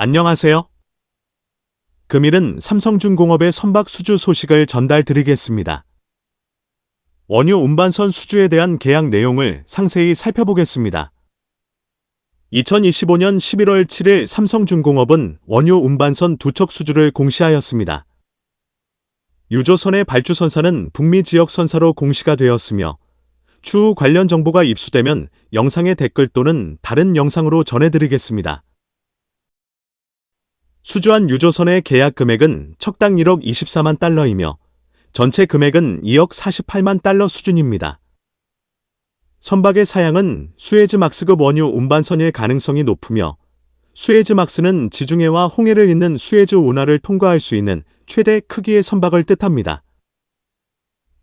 안녕하세요. 금일은 삼성중공업의 선박 수주 소식을 전달드리겠습니다. 원유 운반선 수주에 대한 계약 내용을 상세히 살펴보겠습니다. 2025년 11월 7일 삼성중공업은 원유 운반선 두 척 수주를 공시하였습니다. 유조선의 발주선사는 북미 지역 선사로 공시가 되었으며 추후 관련 정보가 입수되면 영상의 댓글 또는 다른 영상으로 전해드리겠습니다. 수주한 유조선의 계약 금액은 척당 1억 24만 달러이며 전체 금액은 2억 48만 달러 수준입니다. 선박의 사양은 수에즈막스급 원유 운반선일 가능성이 높으며 수에즈막스는 지중해와 홍해를 잇는 수에즈 운하를 통과할 수 있는 최대 크기의 선박을 뜻합니다.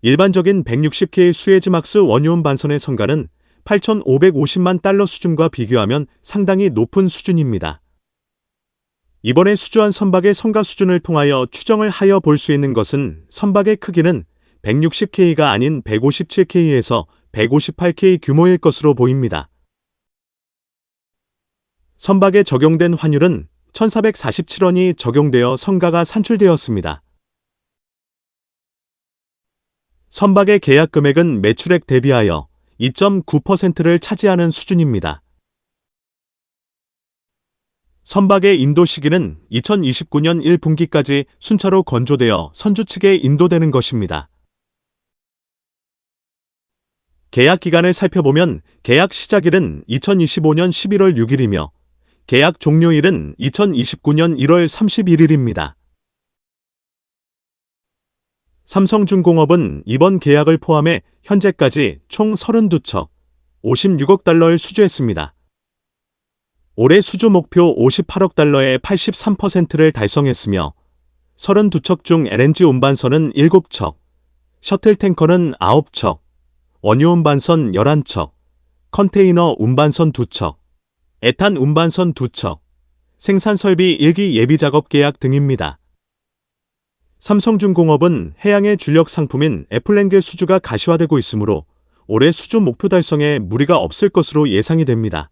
일반적인 160K의 수에즈막스 원유 운반선의 선가는 8,550만 달러 수준과 비교하면 상당히 높은 수준입니다. 이번에 수주한 선박의 성가 수준을 통하여 추정을 하여 볼 수 있는 것은 선박의 크기는 160K가 아닌 157K에서 158K 규모일 것으로 보입니다. 선박에 적용된 환율은 1447원이 적용되어 성가가 산출되었습니다. 선박의 계약 금액은 매출액 대비하여 2.9%를 차지하는 수준입니다. 선박의 인도 시기는 2029년 1분기까지 순차로 건조되어 선주 측에 인도되는 것입니다. 계약 기간을 살펴보면 계약 시작일은 2025년 11월 6일이며 계약 종료일은 2029년 1월 31일입니다. 삼성중공업은 이번 계약을 포함해 현재까지 총 32척, 56억 달러를 수주했습니다. 올해 수주 목표 58억 달러의 83%를 달성했으며 32척 중 LNG 운반선은 7척, 셔틀 탱커는 9척, 원유 운반선 11척, 컨테이너 운반선 2척, 에탄 운반선 2척, 생산 설비 1기 예비 작업 계약 등입니다. 삼성중공업은 해양의 주력 상품인 애플랭게 수주가 가시화되고 있으므로 올해 수주 목표 달성에 무리가 없을 것으로 예상이 됩니다.